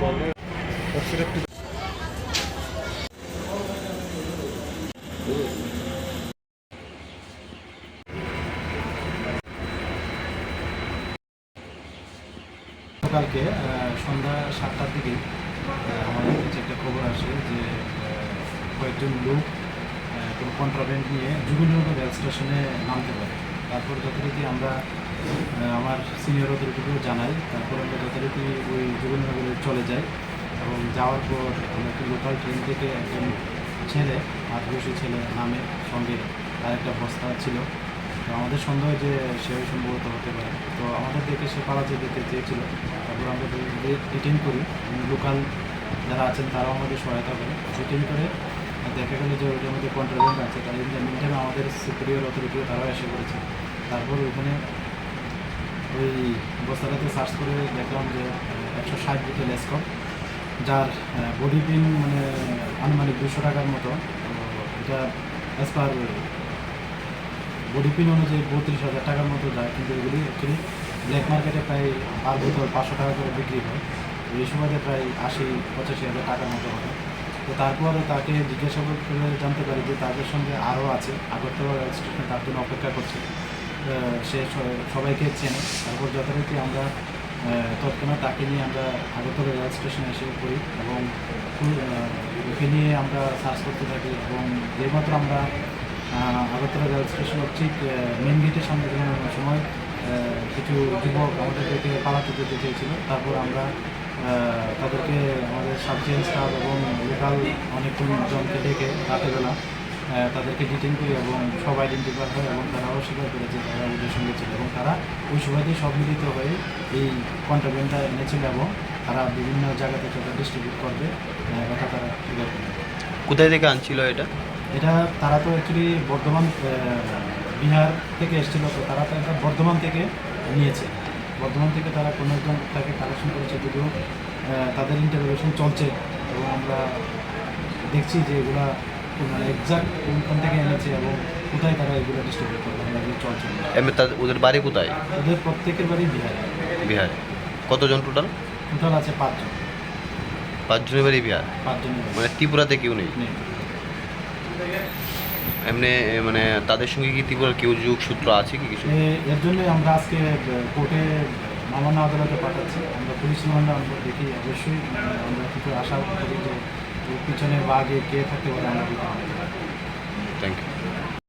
গতকালকে সন্ধ্যা সাতটার দিকে আমাদের কাছে একটা খবর আসে যে কয়েকজন লোক কোনো কন্ট্রাব্যান্ড নিয়ে যুগলনগর রেল স্টেশনে নামতে পারে। তারপর যথারীতি আমরা আমার সিনিয়র অথরিটিকেও জানাই। তারপর আমরা যথারীতি ওই যুগলনগরে চলে যাই এবং যাওয়ার পর আমরা একটি লোকাল ট্রেন থেকে একজন ছেলে, আদিবাসী ছেলে নামে সঙ্গে তার একটা বস্তা ছিল। তো আমাদের সন্দেহ যে সে সম্ভবত হতে পারে। তো আমাদের দেখে সে পালাতে যেতে চেয়েছিল, তারপর আমরা ডিটেন করি লোকাল যারা আছেন তারাও আমাদের সহায়তা করে। ডিটেন করে দেখা গেলো যে ওইটার মধ্যে কন্ট্রোল আছে। তাই মিনটাইমে আমাদের সুপিরিয়র অথরিটিও তারাও এসে করেছে তারপর ওইখানে ওই বস্তাটাতে সার্চ করে দেখলাম যে একশো ষাট বোতল এসকপ যার বডি পিন মানে আনুমানিক দুশো টাকার মতো। এটা অ্যাজ পার বডি পিন অনুযায়ী বত্রিশ হাজার টাকার মতো যায়, কিন্তু এগুলি অ্যাকচুয়ালি ব্ল্যাক মার্কেটে প্রায় পার বোতল পাঁচশো টাকা করে বিক্রি হয়। এই সময়তে প্রায় আশি, পঁচাশি হাজার টাকার মতো হবে তো তারপর তাকে জিজ্ঞাসা করে জানতে পারি যে তাদের সঙ্গে আরও আছে, আগরতলা রেল স্টেশনে তার জন্য অপেক্ষা করছে। সে সবাইকে চেনে। তারপর যথারীতি আমরা তৎক্ষণাৎ তাকে নিয়ে আমরা আগরতলা রেল স্টেশনে এসে পড়ি এবং ওকে নিয়ে আমরা সার্চ করতে থাকি এবং যেইমাত্র আমরা আগরতলা রেল স্টেশনের ঠিক মেন গেটের সামনে বেরোনোর সময় কিছু যুবক আমাদের থেকে পালাতে যেতে চেয়েছিল তারপর আমরা তাদেরকে আমাদের সাবজেন্ট স্টাফ এবং লোকাল অনেকজন জনকে ডেকে রাতেবেলা আহ, তাদেরকে ডিটেন করি এবং সব আইডেন্টিফাই হয় এবং তারা অস্বীকার করেছে তারা ওদের সঙ্গে ছিল এবং তারা ওই সময়তেই সব মিলিত হয়ে এই কন্ট্রাবেন্টটা এনেছিল এবং তারা বিভিন্ন জায়গা থেকে ওটা ডিস্ট্রিবিউট করবে। আহ, এটা তারা স্বীকার করে কোথায় থেকে আনছিল এটা? এটা তারা তো অ্যাকচুয়ালি বর্ধমান বিহার থেকে এসেছিল তো তারা তো এটা বর্ধমান থেকে নিয়েছে। বর্ধমান থেকে তারা কোনো একজন তাকে কালেকশন করেছে যদিও তাদের ইন্টারভিউশন চলছে। এবং আমরা দেখছি যে এগুলা মানে এক্সাক্ট কোন থেকে এনেছে এবং কোথায় তারা এগুলো ডিস্ট্রিবিউট করবে এগুলো চলছে এমনি তাদের ওদের বাড়ি কোথায়? ওদের প্রত্যেকের বাড়ি বিহারে। বিহারে। কতজন টোটাল টোটাল আছে পাঁচজন। পাঁচজনের বাড়ি বিহার? পাঁচজনের মানে ত্রিপুরাতে কেউ নেই? এমনি মানে তাদের সঙ্গে কি ত্রিপুরার কেউ যোগ সূত্র আছে কি কিছু? এর জন্যই আমরা আজকে কোর্টে মামান্য আদালতে পাঠাচ্ছি। আমরা পুলিশ রিমান্ডে আমরা দেখি অবশ্যই। আমরা কিছু আশা করি যে পিছনে বা আগে কে থাকতে পারে আমরা থ্যাংক ইউ